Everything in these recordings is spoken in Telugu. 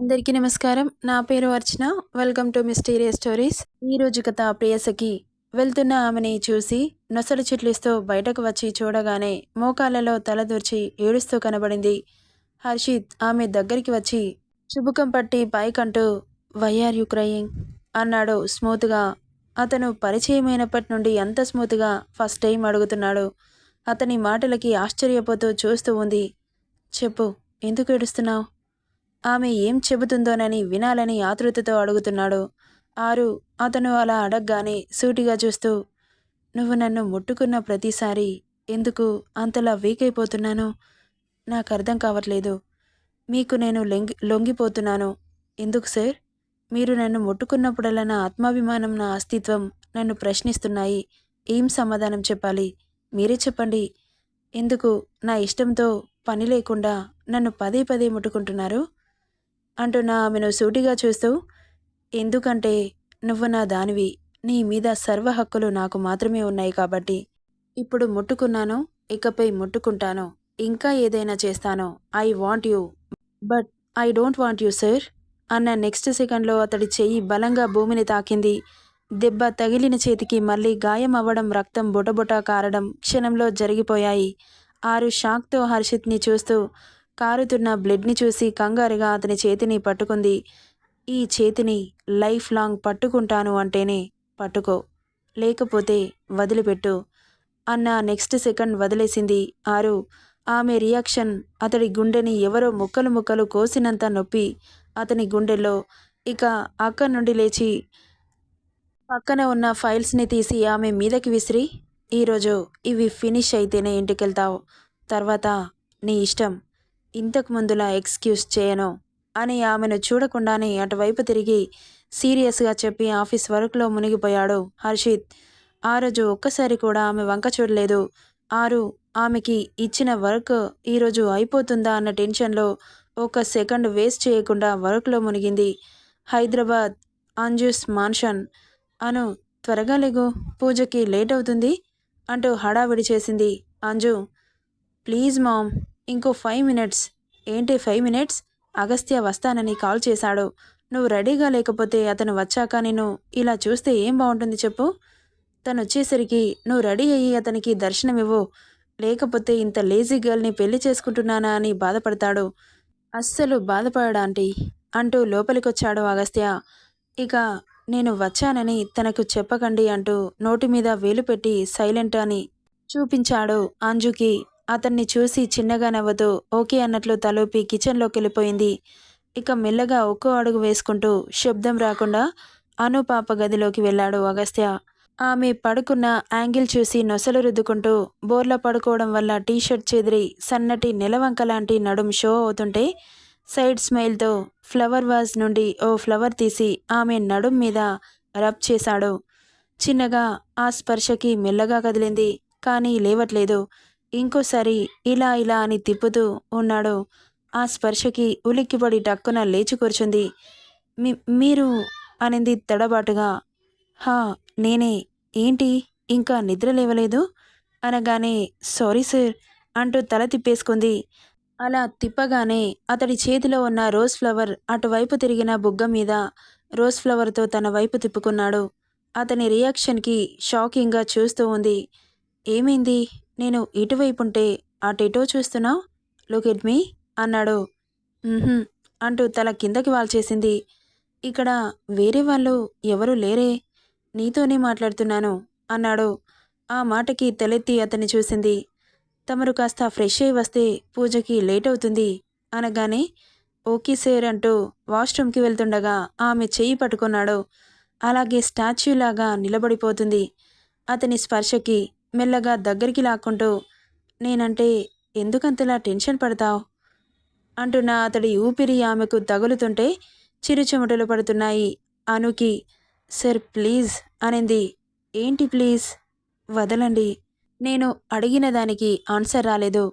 అందరికీ నమస్కారం. నా పేరు Archana. Welcome to mysterious stories ఈరోజు కథ ప్రియసకి వెళ్తున్న ఆమెని చూసి నొసలు చిట్లిస్తూ బయటకు వచ్చి చూడగానే మోకాళ్ళలో తలదూర్చి ఏడుస్తూ కనబడింది. హర్షిత్ ఆమె దగ్గరికి వచ్చి చుబుకం పట్టి పైకంటూ వైఆర్ యు క్రయింగ్ అన్నాడు స్మూత్గా. అతను పరిచయమైనప్పటి నుండి అంత స్మూత్గా ఫస్ట్ టైం అడుగుతున్నాడు. అతని మాటలకి ఆశ్చర్యపోతూ చూస్తూ ఉంది. చెప్పు ఎందుకు ఏడుస్తున్నావు? ఆమె ఏం చెబుతుందోనని వినాలని ఆతృతతో అడుగుతున్నాడు. ఆరు అతను అలా అడగగానే సూటిగా చూస్తూ నువ్వు నన్ను ముట్టుకున్న ప్రతిసారి ఎందుకు అంతలా వీక్ అయిపోతున్నాను? నాకు అర్థం కావట్లేదు. మీకు నేను లొంగి లొంగిపోతున్నాను. ఎందుకు సార్? మీరు నన్ను ముట్టుకున్నప్పుడల్లా నా ఆత్మాభిమానం నా అస్తిత్వం నన్ను ప్రశ్నిస్తున్నాయి. ఏం సమాధానం చెప్పాలి? మీరే చెప్పండి. ఎందుకు నా ఇష్టంతో పని లేకుండా నన్ను పదే పదే ముట్టుకుంటున్నారు? అంటున్న ఆమెను సూటిగా చూస్తూ ఎందుకంటే నువ్వు నా దానివి. నీ మీద సర్వ హక్కులు నాకు మాత్రమే ఉన్నాయి కాబట్టి. ఇప్పుడు ముట్టుకున్నాను ఇకపై ముట్టుకుంటాను. ఇంకా ఏదైనా చేస్తాను. I want you. But I don't want you sir. అన్న నెక్స్ట్ సెకండ్లో అతడి చెయ్యి బలంగా భూమిని తాకింది. దెబ్బ తగిలిన చేతికి మళ్ళీ గాయం అవ్వడం రక్తం బుటబుట కారడం క్షణంలో జరిగిపోయాయి. ఆరు షాక్తో హర్షిత్ని చూస్తూ కారుతున్న బ్లడ్ని చూసి కంగారుగా అతని చేతిని పట్టుకుంది. ఈ చేతిని లైఫ్ లాంగ్ పట్టుకుంటాను అంటేనే పట్టుకో. లేకపోతే వదిలిపెట్టు. అన్న నెక్స్ట్ సెకండ్ వదిలేసింది ఆరు. ఆమె రియాక్షన్ అతడి గుండెని ఎవరో ముక్కలు ముక్కలు కోసినంత నొప్పి అతని గుండెల్లో. ఇక అక్కడి నుండి లేచి పక్కన ఉన్న ఫైల్స్ని తీసి ఆమె మీదకి విసిరి ఈరోజు ఇవి ఫినిష్ అయితేనే ఇంటికెళ్తావు. తర్వాత నీ ఇష్టం. ఇంతకు ముందులా ఎక్స్క్యూజ్ చేయను అని ఆమెను చూడకుండానే అటువైపు తిరిగి సీరియస్గా చెప్పి ఆఫీస్ వర్క్లో మునిగిపోయాడు హర్షిత్. ఆ రోజు ఒక్కసారి కూడా ఆమె వంక చూడలేదు. ఆరు ఆమెకి ఇచ్చిన వర్క్ ఈరోజు అయిపోతుందా అన్న టెన్షన్లో ఒక సెకండ్ వేస్ట్ చేయకుండా వర్క్లో మునిగింది. హైదరాబాద్ అంజూస్ మాన్షన్. అను త్వరగా లేగు పూజకి లేట్ అవుతుంది అంటూ హడావిడి చేసింది అంజు. ప్లీజ్ మామ్ ఇంకో ఫైవ్ మినిట్స్. ఏంటి ఫైవ్ మినిట్స్? అగస్త్య వస్తానని కాల్ చేశాడు. నువ్వు రెడీగా లేకపోతే అతను వచ్చాక నేను ఇలా చూస్తే ఏం బాగుంటుంది చెప్పు? తను వచ్చేసరికి నువ్వు రెడీ అయ్యి అతనికి దర్శనమివ్వు. లేకపోతే ఇంత లేజీ గర్ల్ని పెళ్ళి చేసుకుంటున్నానా అని బాధపడతాడు. అస్సలు బాధపడడా ఆంటీ? అంటూ లోపలికొచ్చాడు అగస్త్య. ఇక నేను వచ్చానని తనకు చెప్పకండి అంటూ నోటి మీద వేలు పెట్టి సైలెంట్ అని చూపించాడు అంజుకి అతన్ని చూసి చిన్నగా నవ్వుతూ ఓకే అన్నట్లు తలూపి కిచెన్లోకి వెళ్ళిపోయింది ఇక మెల్లగా ఒక్కో అడుగు వేసుకుంటూ శబ్దం రాకుండా అనుపాప గదిలోకి వెళ్ళాడు అగస్త్య. ఆమె పడుకున్న యాంగిల్ చూసి నొసలు రుద్దుకుంటూ బోర్లా పడుకోవడం వల్ల టీషర్ట్ చెదిరి సన్నటి నెలవంక లాంటి నడుం షో అవుతుంటే సైడ్ స్మైల్తో ఫ్లవర్ వాజ్ నుండి ఓ ఫ్లవర్ తీసి ఆమె నడుం మీద రబ్ చేశాడు. చిన్నగా ఆ స్పర్శకి మెల్లగా కదిలింది కానీ లేవట్లేదు. ఇంకోసారి ఇలా ఇలా అని తిప్పుతూ ఉన్నాడు. ఆ స్పర్శకి ఉలిక్కిపడి టక్కున లేచి కూర్చుంది. మీ మీరు? అనింది తడబాటుగా. హా నేనే. ఏంటి? ఇంకా నిద్ర లేవలేదు? అనగానే సారీ సార్ అంటూ తల తిప్పేసుకుంది. అలా తిప్పగానే అతడి చేతిలో ఉన్న రోజ్ ఫ్లవర్ అటువైపు తిరిగిన బుగ్గ మీద రోజ్ ఫ్లవర్తో తన వైపు తిప్పుకున్నాడు. అతని రియాక్షన్కి షాకింగ్గా చూస్తూ ఉంది. ఏమైంది? నేను ఇటువైపుంటే అటెటో చూస్తున్నావు? లుక్ ఎట్ మీ అన్నాడు. అంటూ తల కిందకి వాల్చేసింది. ఇక్కడ వేరే వాళ్ళు ఎవరూ లేరే నీతోనే మాట్లాడుతున్నాను అన్నాడు. ఆ మాటకి తలెత్తి అతన్ని చూసింది. తమరు కాస్త ఫ్రెష్ అయి వస్తే పూజకి లేట్ అవుతుంది అనగానే ఓకే సార్ అంటూ వాష్రూమ్కి వెళ్తుండగా ఆమె చెయ్యి పట్టుకున్నాడు. అలాగే స్టాచ్యూలాగా నిలబడిపోతుంది. అతని స్పర్శకి మెల్లగా దగ్గరికి లాక్కుంటూ నేనంటే ఎందుకంతలా టెన్షన్ పడతావు? అంటున్న అతడి ఊపిరి ఆమెకు తగులుతుంటే చిరుచెమటలు పడుతున్నాయి. అనుకి సార్ ప్లీజ్ అనింది. ఏంటి ప్లీజ్? వదలండి. నేను అడిగిన దానికి ఆన్సర్ రాలేదు.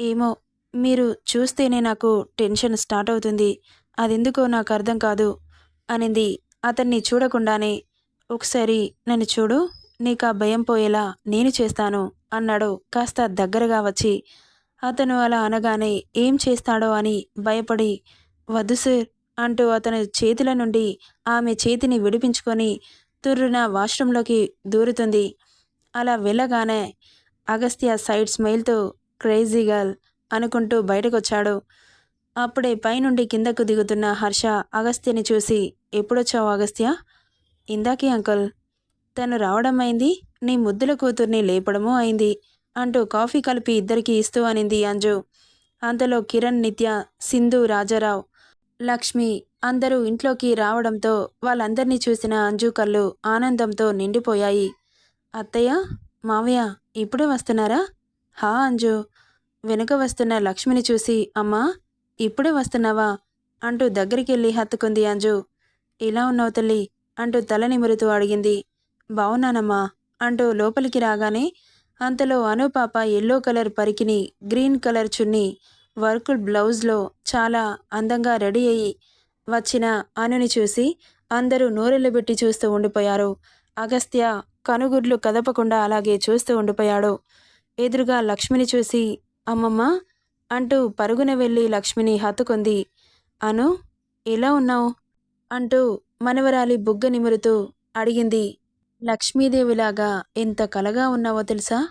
ఏమో మీరు చూస్తేనే నాకు టెన్షన్ స్టార్ట్ అవుతుంది. అదెందుకో నాకు అర్థం కాదు అనింది. అతన్ని చూడకుండానే ఒకసారి నన్ను చూడు. నీకు ఆ భయం పోయేలా నేను చేస్తాను అన్నాడు కాస్త దగ్గరగా వచ్చి. అతను అలా అనగానే ఏం చేస్తాడో అని భయపడి వద్దు సార్ అంటూ అతని చేతుల నుండి ఆమె చేతిని విడిపించుకొని తుర్రున వాష్రూంలోకి దూరుతుంది. అలా వెళ్ళగానే అగస్త్య సైడ్ స్మైల్తో క్రేజీ గర్ల్ అనుకుంటూ బయటకొచ్చాడు. అప్పుడే పైనుండి కిందకు దిగుతున్న హర్ష అగస్త్యని చూసి ఎప్పుడొచ్చావు అగస్త్య? ఇందాకే అంకుల్ తను రావడం అయింది నీ ముద్దుల కూతుర్ని లేపడమూ అయింది. అంటూ కాఫీ కలిపి ఇద్దరికి ఇస్తూ అనింది అంజు. అంతలో కిరణ్ నిత్య సింధు రాజారావు లక్ష్మి అందరూ ఇంట్లోకి రావడంతో వాళ్ళందరినీ చూసిన అంజు కళ్ళు ఆనందంతో నిండిపోయాయి. అత్తయ్య మావయ్య ఇప్పుడే వస్తున్నారా? హా అంజు వెనుక వస్తున్న లక్ష్మిని చూసి అమ్మా ఇప్పుడే వస్తున్నావా? అంటూ దగ్గరికి వెళ్ళి హత్తుకుంది అంజు. ఇలా ఉన్నావు తల్లి అంటూ తల నిమురుతూ అడిగింది. బావున్నానమ్మా అంటూ లోపలికి రాగానే అంతలో అనుపాప ఎల్లో కలర్ పరికిని గ్రీన్ కలర్ చున్ని వర్కుడ్ బ్లౌజ్లో చాలా అందంగా రెడీ అయ్యి వచ్చిన అనుని చూసి అందరూ నోరెళ్ళబెట్టి చూస్తూ ఉండిపోయారు. అగస్త్య కనుగుడ్లు కదపకుండా అలాగే చూస్తూ ఉండిపోయాడు. ఎదురుగా లక్ష్మిని చూసి అమ్మమ్మ అంటూ పరుగున వెళ్ళి లక్ష్మిని హత్తుకుంది. అను ఎలా ఉన్నావు? అంటూ మనవరాలి బుగ్గ నిమురుతూ అడిగింది. లక్ష్మీదేవిలాగా ఎంత కలగా ఉన్నావో తెలుసా?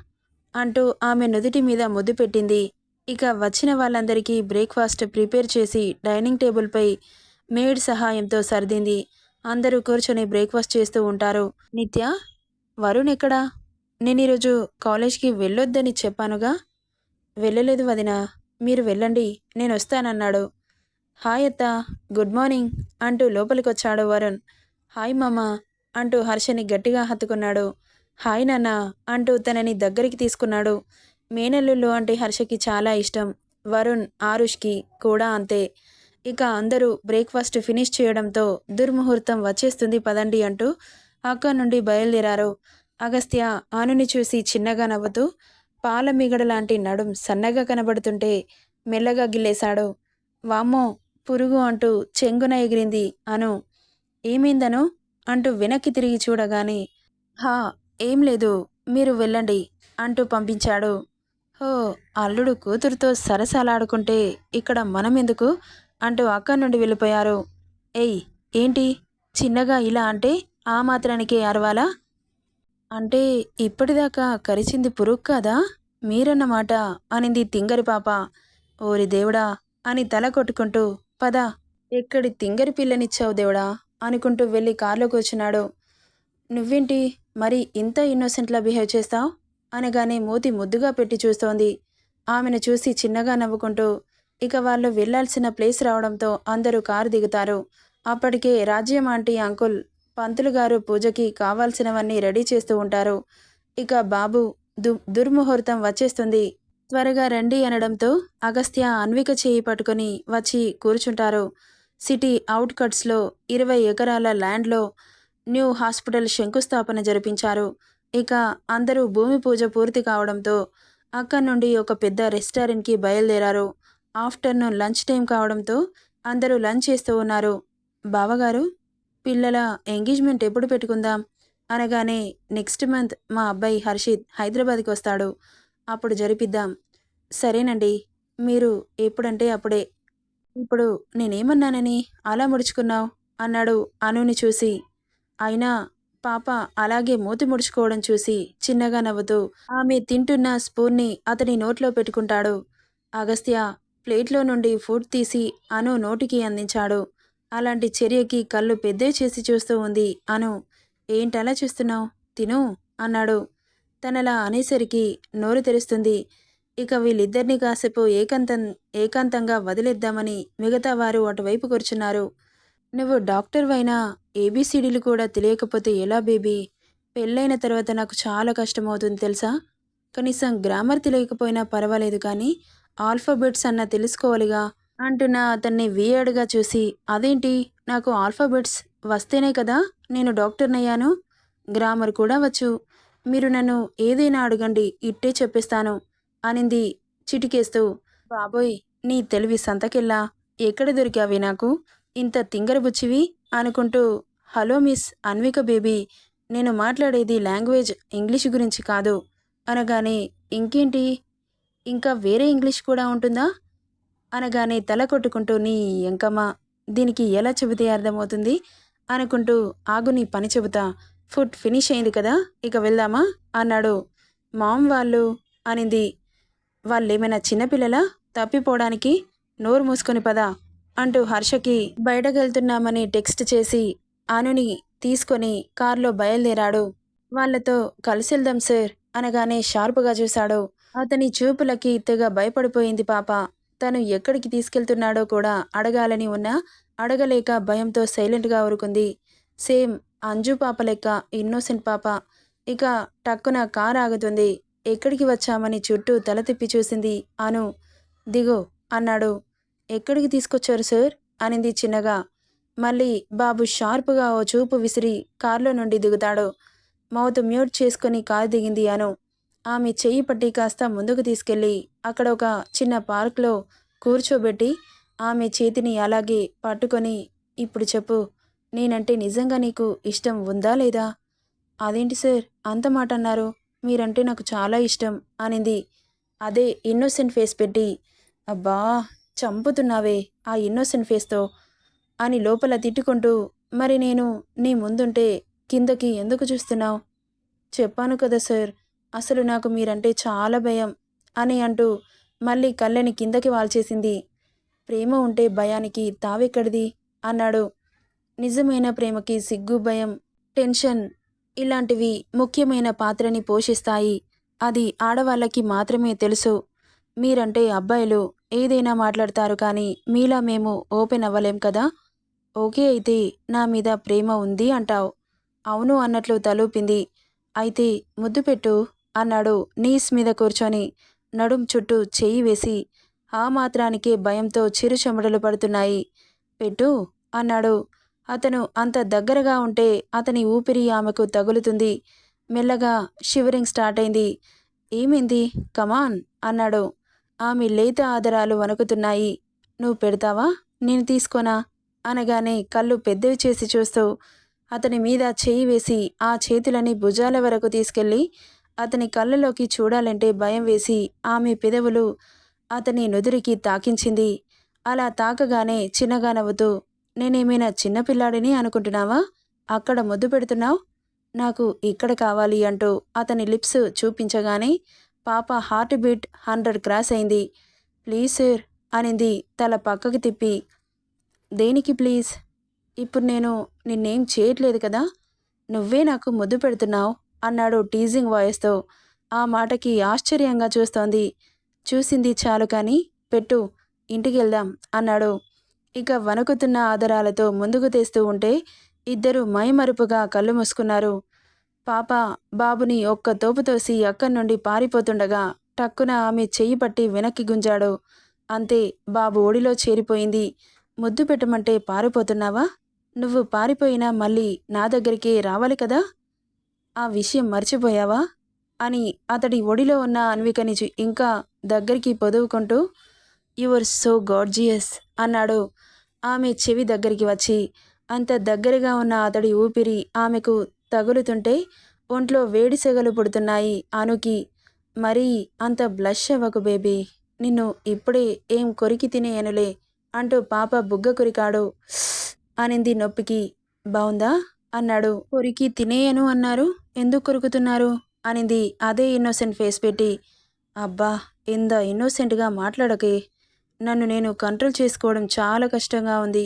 అంటూ ఆమె నుదుటి మీద ముద్దు పెట్టింది. ఇక వచ్చిన వాళ్ళందరికీ బ్రేక్ఫాస్ట్ ప్రిపేర్ చేసి డైనింగ్ టేబుల్పై మేడ్ సహాయంతో సర్దింది. అందరూ కూర్చొని బ్రేక్ఫాస్ట్ చేస్తూ ఉంటారు. నిత్య వరుణ్ ఎక్కడా? నేను ఈరోజు కాలేజ్కి వెళ్ళొద్దని చెప్పానుగా? వెళ్ళలేదు వదినా. మీరు వెళ్ళండి నేను వస్తానన్నాడు. హాయ్ అత్త గుడ్ మార్నింగ్ అంటూ లోపలికొచ్చాడు వరుణ్. హాయ్ మామ అంటూ హర్షని గట్టిగా హత్తుకున్నాడు. హాయ్ నాన్న అంటూ తనని దగ్గరికి తీసుకున్నాడు. మేనల్లుళ్ళు అంటే హర్షకి చాలా ఇష్టం. వరుణ్ ఆరుష్కి కూడా అంతే. ఇక అందరూ బ్రేక్ఫాస్ట్ ఫినిష్ చేయడంతో దుర్ముహూర్తం వచ్చేస్తుంది పదండి అంటూ అక్క నుండి బయలుదేరారు. అగస్త్య ఆనుని చూసి చిన్నగా నవ్వుతూ పాల మిగడ లాంటి నడుం సన్నగా కనబడుతుంటే మెల్లగా గిల్లేశాడు. వామ్మో పురుగు అంటూ చెంగున ఎగిరింది అను. ఏమైందను? అంటూ వెనక్కి తిరిగి చూడగానే హా ఏం లేదు మీరు వెళ్ళండి అంటూ పంపించాడు. హో అల్లుడు కూతురుతో సరసాలాడుకుంటే ఇక్కడ మనం ఎందుకు అంటూ అక్కడి నుండి వెళ్ళిపోయారు. ఏయ్ ఏంటి? చిన్నగా ఇలా అంటే ఆ మాత్రానికే అరవాలా? అంటే ఇప్పటిదాకా కరిచింది పురుగు కాదా? మీరన్నమాట అనింది తింగరి పాప. ఓరి దేవుడా అని తల కొట్టుకుంటూ పద ఎక్కడి తింగరి పిల్లనిచ్చావు దేవుడా? అనుకుంటూ వెళ్ళి కారులో కూర్చున్నాడు. నువ్వేంటి మరి ఇంత ఇన్నోసెంట్లా బిహేవ్ చేస్తావు? అనగానే మూతి ముద్దుగా పెట్టి చూస్తోంది. ఆమెను చూసి చిన్నగా నవ్వుకుంటూ ఇక వాళ్ళు వెళ్ళాల్సిన ప్లేస్ రావడంతో అందరూ కారు దిగుతారు. అప్పటికే రాజ్యం ఆంటీ అంకుల్ పంతులు గారు పూజకి కావాల్సినవన్నీ రెడీ చేస్తూ ఉంటారు. ఇక బాబు దు దుర్ముహూర్తం వచ్చేస్తుంది. త్వరగా రండి అనడంతో అగస్త్య అన్విక చేయి పట్టుకొని వచ్చి కూర్చుంటారు. సిటీ అవుట్కట్స్లో ఇరవై ఎకరాల ల్యాండ్లో న్యూ హాస్పిటల్ శంకుస్థాపన జరిపించారు. ఇక అందరూ భూమి పూజ పూర్తి కావడంతో అక్కడి నుండి ఒక పెద్ద రెస్టారెంట్కి బయలుదేరారు. ఆఫ్టర్నూన్ లంచ్ టైం కావడంతో అందరూ లంచ్ చేస్తూ ఉన్నారు. బావగారు పిల్లల ఎంగేజ్మెంట్ ఎప్పుడు పెట్టుకుందాం? అనగానే నెక్స్ట్ మంత్ మా అబ్బాయి హర్షిత్ హైదరాబాద్కి వస్తాడు. అప్పుడు జరిపిద్దాం. సరేనండి. మీరు ఎప్పుడంటే అప్పుడే ఇప్పుడు నేనేమన్నానని అలా ముడుచుకున్నావు? అన్నాడు అనుని చూసి. అయినా పాప అలాగే మూతి ముడుచుకోవడం చూసి చిన్నగా నవ్వుతూ ఆమె తింటున్న స్పూన్ని అతని నోట్లో పెట్టుకుంటాడు. అగస్త్య ప్లేట్లో నుండి ఫుడ్ తీసి అను నోటికి అందించాడు. అలాంటి చర్యకి కళ్ళు పెద్దే చేసి చూస్తూ ఉంది అను. ఏంటలా చూస్తున్నావు? తిను అన్నాడు. తనలా అనేసరికి నోరు తెరుస్తుంది. ఇక వీళ్ళిద్దరినీ కాసేపు ఏకాంతం ఏకాంతంగా వదిలేద్దామని మిగతా వారు అటువైపు కూర్చున్నారు. నువ్వు డాక్టర్ అయినా ఏబీసీడీలు కూడా తెలియకపోతే ఎలా బేబీ? పెళ్ళైన తర్వాత నాకు చాలా కష్టమవుతుంది తెలుసా? కనీసం గ్రామర్ తెలియకపోయినా పర్వాలేదు కానీ ఆల్ఫాబెట్స్ అన్న తెలుసుకోవాలిగా అంటున్న అతన్ని వియర్డ్గా చూసి. అదేంటి? నాకు ఆల్ఫాబెట్స్ వస్తేనే కదా నేను డాక్టర్నయ్యాను గ్రామర్ కూడా వచ్చు. మీరు నన్ను ఏదైనా అడగండి ఇట్టే చెప్పేస్తాను. అనింది చిటికేస్తూ. బాబోయ్ నీ తెలివి సంతకెళ్ళా ఎక్కడ దొరికావి నాకు? ఇంత తింగరబుచ్చివి అనుకుంటూ హలో మిస్ అన్విక బేబీ నేను మాట్లాడేది లాంగ్వేజ్ ఇంగ్లీష్ గురించి కాదు. అనగానే ఇంకేంటి? ఇంకా వేరే ఇంగ్లీష్ కూడా ఉంటుందా? అనగానే తల కొట్టుకుంటూ నీ ఎంకమ్మ దీనికి ఎలా చెబితే అర్థమవుతుంది? అనుకుంటూ ఆగు నీ పని చెబుతా. ఫుడ్ ఫినిష్ అయింది కదా ఇక వెళ్దామా? అన్నాడు. మామ్ వాళ్ళు అనింది. వాళ్ళేమైనా చిన్నపిల్లలా? తప్పిపోవడానికి నోరు మూసుకొని పదా అంటూ హర్షకి బయటకెళ్తున్నామని టెక్స్ట్ చేసి అనుని తీసుకొని కారులో బయలుదేరాడు. వాళ్ళతో కలిసి వెళ్దాం సార్ అనగానే షార్పుగా చూశాడు. అతని చూపులకి తెగ భయపడిపోయింది పాప. తను ఎక్కడికి తీసుకెళ్తున్నాడో కూడా అడగాలని ఉన్నా అడగలేక భయంతో సైలెంట్గా ఊరుకుంది. సేమ్ అంజు పాప లెక్క ఇన్నోసెంట్ పాప. ఇక టక్కున కారు ఆగుతుంది. ఎక్కడికి వచ్చామని చుట్టూ తల తిప్పి చూసింది అను. దిగో అన్నాడు. ఎక్కడికి తీసుకొచ్చారు సార్? అనింది చిన్నగా. మళ్ళీ బాబు షార్పుగా ఓ చూపు విసిరి కారులో నుండి దిగుతాడు. మౌత్ మ్యూట్ చేసుకుని కారు దిగింది అను. ఆమె చెయ్యి పట్టి కాస్త ముందుకు తీసుకెళ్ళి అక్కడ ఒక చిన్న పార్క్లో కూర్చోబెట్టి ఆమె చేతిని అలాగే పట్టుకొని ఇప్పుడు చెప్పు నేనంటే నిజంగా నీకు ఇష్టం ఉందా లేదా? అదేంటి సార్? అంత మాట అన్నారు మీరంటే నాకు చాలా ఇష్టం అనింది. అదే ఇన్నోసెంట్ ఫేస్ పెట్టి అబ్బా చంపుతున్నావే ఆ ఇన్నోసెంట్ ఫేస్తో అని లోపల తిట్టుకుంటూ మరి నేను నీ ముందుంటే కిందకి ఎందుకు చూస్తున్నావు? చెప్పాను కదా సార్ అసలు నాకు మీరంటే చాలా భయం అని అంటూ మళ్ళీ కళ్ళని కిందకి వాల్చేసింది. ప్రేమ ఉంటే భయానికి తావెక్కడిది? అన్నాడు. నిజమైన ప్రేమకి సిగ్గు భయం టెన్షన్ ఇలాంటివి ముఖ్యమైన పాత్రని పోషిస్తాయి. అది ఆడవాళ్ళకి మాత్రమే తెలుసు. మీరంటే అబ్బాయిలు ఏదైనా మాట్లాడతారు కానీ మీలా మేము ఓపెన్ అవ్వలేం కదా? ఓకే అయితే నా మీద ప్రేమ ఉంది అంటావు. అవును అన్నట్లు తలూపింది. అయితే ముద్దు పెట్టు అన్నాడు నీస్ మీద కూర్చొని నడుం చుట్టూ చెయ్యి వేసి. ఆ మాత్రానికే భయంతో చిరు చెమటలు పడుతున్నాయి. పెట్టు అన్నాడు. అతను అంత దగ్గరగా ఉంటే అతని ఊపిరి ఆమెకు తగులుతుంది. మెల్లగా షివరింగ్ స్టార్ట్ అయింది ఏమైంది కమాన్ అన్నాడు. ఆమె లేత ఆదరాలు వణుకుతున్నాయి. నువ్వు పెడతావా? నేను తీసుకోనా? అనగానే కళ్ళు పెద్దవి చేసి చూస్తూ అతని మీద చేయి వేసి ఆ చేతులని భుజాల వరకు తీసుకెళ్ళి అతని కళ్ళలోకి చూడాలంటే భయం వేసి ఆమె పెదవులు అతని నుదురికి తాకించింది. అలా తాకగానే చిన్నగా నవ్వుతూ నేనేమైనా చిన్నపిల్లాడిని అనుకుంటున్నావా? అక్కడ ముద్దు పెడుతున్నావు? నాకు ఇక్కడ కావాలి అంటూ అతని లిప్స్ చూపించగానే పాప హార్ట్ బీట్ హండ్రెడ్ క్రాస్ అయింది. ప్లీజ్ సార్ అనింది తల పక్కకి తిప్పి. దేనికి ప్లీజ్? ఇప్పుడు నేను నిన్నేం చేయట్లేదు కదా? నువ్వే నాకు ముద్దు పెడుతున్నావు అన్నాడు టీజింగ్ వాయిస్తో. ఆ మాటకి ఆశ్చర్యంగా చూస్తోంది. చూసింది చాలు కానీ పెట్టు ఇంటికి వెళ్దాం అన్నాడు. ఇక వణుకుతున్న ఆదరాలతో ముందుకు తెస్తూ ఉంటే ఇద్దరు మైమరుపుగా కళ్ళు మూసుకున్నారు. పాప బాబుని ఒక్క తోపు తోసి అక్కడి నుండి పారిపోతుండగా టక్కున ఆమె చెయ్యి పట్టి వెనక్కి గుంజాడు. అంతే బాబు ఒడిలో చేరిపోయింది. ముద్దు పెట్టమంటే పారిపోతున్నావా? నువ్వు పారిపోయినా మళ్ళీ నా దగ్గరికే రావాలి కదా? ఆ విషయం మర్చిపోయావా? అని అతడి ఒడిలో ఉన్న అన్వికని ఇంకా దగ్గరికి పొదువుకుంటూ యువర్ సో గార్జియస్ అన్నాడు. ఆమె చెవి దగ్గరికి వచ్చి అంత దగ్గరగా ఉన్న అతడి ఊపిరి ఆమెకు తగులుతుంటే ఒంట్లో వేడి సెగలు పుడుతున్నాయి అనుకి మరీ అంత బ్లష్ అవ్వకు బేబీ నిన్ను ఇప్పుడే ఏం కొరికి తినేయనులే అంటూ పాప బుగ్గ కొరికాడు. అనింది నొప్పికి. బావుందా? అన్నాడు. కొరికి తినేయను అన్నారు. ఎందుకు కొరుకుతున్నారు? అనింది అదే ఇన్నోసెంట్ ఫేస్ పెట్టి. అబ్బా ఇంత ఇన్నోసెంట్గా మాట్లాడకే. నన్ను నేను కంట్రోల్ చేసుకోవడం చాలా కష్టంగా ఉంది.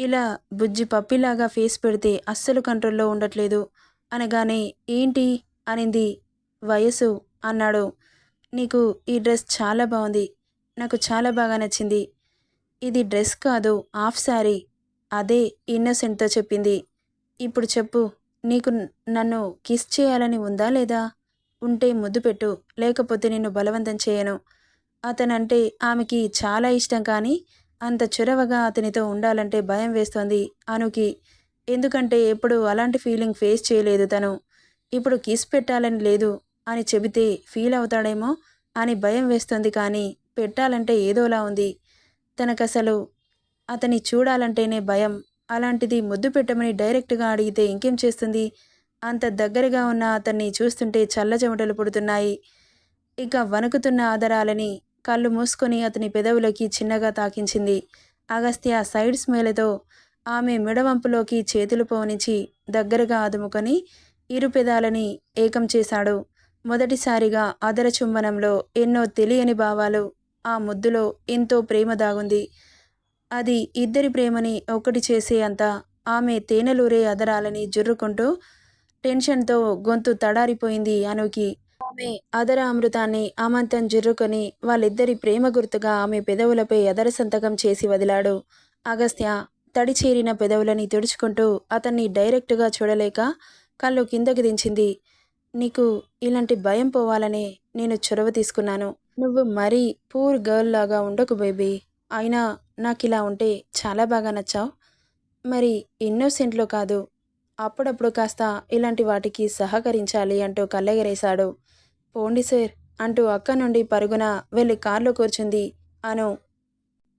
ఇలా బుజ్జి పప్పిలాగా ఫేస్ పెడితే అస్సలు కంట్రోల్లో ఉండట్లేదు. అనగానే ఏంటి? అనింది వయసు అన్నాడు. నీకు ఈ డ్రెస్ చాలా బాగుంది. నాకు చాలా బాగా నచ్చింది. ఇది డ్రెస్ కాదు హాఫ్ శారీ. అదే ఇన్నోసెంట్తో చెప్పింది. ఇప్పుడు చెప్పు నీకు నన్ను కిస్ చేయాలని ఉందా లేదా? ఉంటే ముద్దు పెట్టు లేకపోతే నిన్ను బలవంతం చేయను. అతనంటే ఆమెకి చాలా ఇష్టం కానీ అంత చొరవగా అతనితో ఉండాలంటే భయం వేస్తోంది అనుకి. ఎందుకంటే ఎప్పుడు అలాంటి ఫీలింగ్ ఫేస్ చేయలేదు తను. ఇప్పుడు కిస్ పెట్టాలని లేదు అని చెబితే ఫీల్ అవుతాడేమో అని భయం వేస్తుంది కానీ పెట్టాలంటే ఏదోలా ఉంది. తనకసలు అతని చూడాలంటేనే భయం. అలాంటిది ముద్దు పెట్టమని డైరెక్ట్గా అడిగితే ఇంకేం చేస్తుంది? అంత దగ్గరగా ఉన్న అతన్ని చూస్తుంటే చల్ల చెమటలు పుడుతున్నాయి. ఇక వణుకుతున్న ఆదరాలని కళ్ళు మూసుకొని అతని పెదవులోకి చిన్నగా తాకించింది. అగస్త్య సైడ్ స్మేలతో ఆమె మెడవంపులోకి చేతులు పోనిచి దగ్గరగా అదుముకొని ఇరు పెదాలని ఏకం చేశాడు. మొదటిసారిగా అదర చుంబనంలో ఎన్నో తెలియని భావాలు ఆ ముద్దులో ఎంతో ప్రేమ దాగుంది. అది ఇద్దరి ప్రేమని ఒకటి చేసే అంత ఆమె తేనెలూరే అదరాలని జుర్రుకుంటూ టెన్షన్తో గొంతు తడారిపోయింది అనుకి ఆమె అదర అమృతాన్ని అమంతం జుర్రుకొని వాళ్ళిద్దరి ప్రేమ గుర్తుగా ఆమె పెదవులపై అదర సంతకం చేసి వదిలాడు. అగస్త్య తడి చేరిన పెదవులని తుడుచుకుంటూ అతన్ని డైరెక్ట్గా చూడలేక కళ్ళు కిందకి దించింది. నీకు ఇలాంటి భయం పోవాలనే నేను చొరవ తీసుకున్నాను. నువ్వు మరీ పూర్ గర్ల్ లాగా ఉండకు బేబీ. అయినా నాకు ఇలా ఉంటే చాలా బాగా నచ్చావు. మరి ఇన్నోసెంట్లో కాదు. అప్పుడప్పుడు కాస్త ఇలాంటి వాటికి సహకరించాలి అంటూ కళ్ళెగరేశాడు. పోండి సార్ అంటూ అక్క నుండి పరుగున వెళ్ళి కారులో కూర్చుంది అను.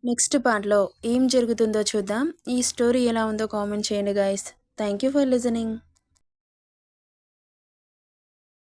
నెక్స్ట్ పార్ట్లో ఏం జరుగుతుందో చూద్దాం. ఈ స్టోరీ ఎలా ఉందో కామెంట్ చేయండి guys thank you for listening